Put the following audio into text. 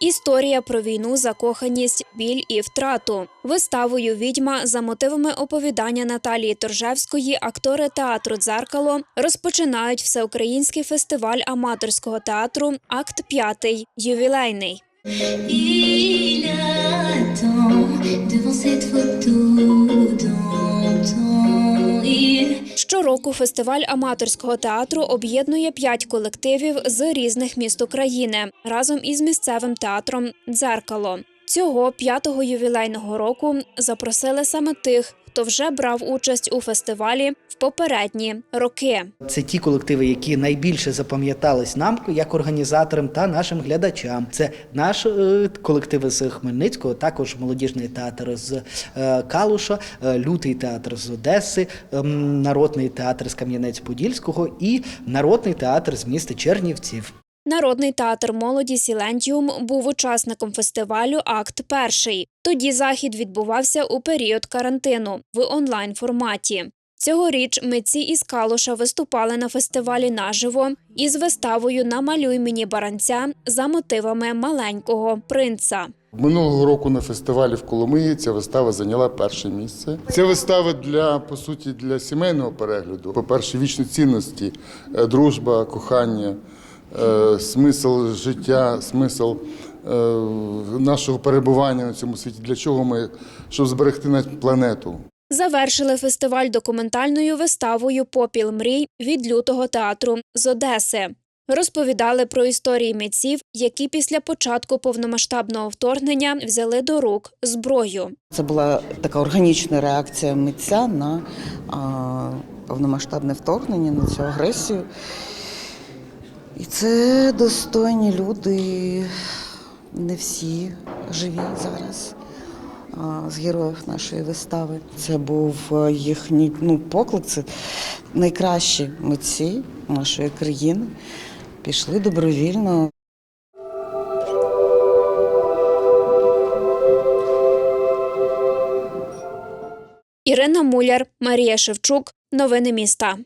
Історія про війну, закоханість, біль і втрату. Виставою Відьма за мотивами оповідання Наталії Торжевської актори театру Дзеркало розпочинають всеукраїнський фестиваль аматорського театру Акт 5 ювілейний. Il attend devant cette photo Щороку фестиваль аматорського театру об'єднує п'ять колективів з різних міст України разом із місцевим театром Дзеркало. Цього п'ятого ювілейного року запросили саме тих, хто вже брав участь у фестивалі в попередні роки. Це ті колективи, які найбільше запам'ятались нам як організаторам та нашим глядачам. Це наш е, колективи з Хмельницького, також молодіжний театр з е, Калуша, е, лютий театр з Одеси, ем, народний театр з Кам'янець-Подільського і народний театр з міста Чернівців. Народний театр молоді Сілентіум був учасником фестивалю Акт Перший. Тоді захід відбувався у період карантину в онлайн форматі. Цьогоріч митці із Калуша виступали на фестивалі наживо із виставою Намалюй мені баранця за мотивами маленького принца. Минулого року на фестивалі в Коломиї ця вистава зайняла перше місце. Ця вистава для по суті для сімейного перегляду. По-перше, вічні цінності, е, дружба, кохання, смисл життя, смисл е, нашого перебування на цьому світі. Для чого ми щоб зберегти нашу планету. Завершили фестиваль документальною виставою Попіл мрій від лютого театру з Одеси. Розповідали про історії митців, які після початку повномасштабного вторгнення взяли до рук зброю. Це була така органічна реакція митця на а, повномасштабне вторгнення, на цю агресію. І це достойні люди, не всі живі зараз. З героїв нашої вистави. Це був е, їхній ну, поклик. Це найкращі митці нашої країни. Пішли добровільно Ірина Муляр, Марія Шевчук. Новини міста.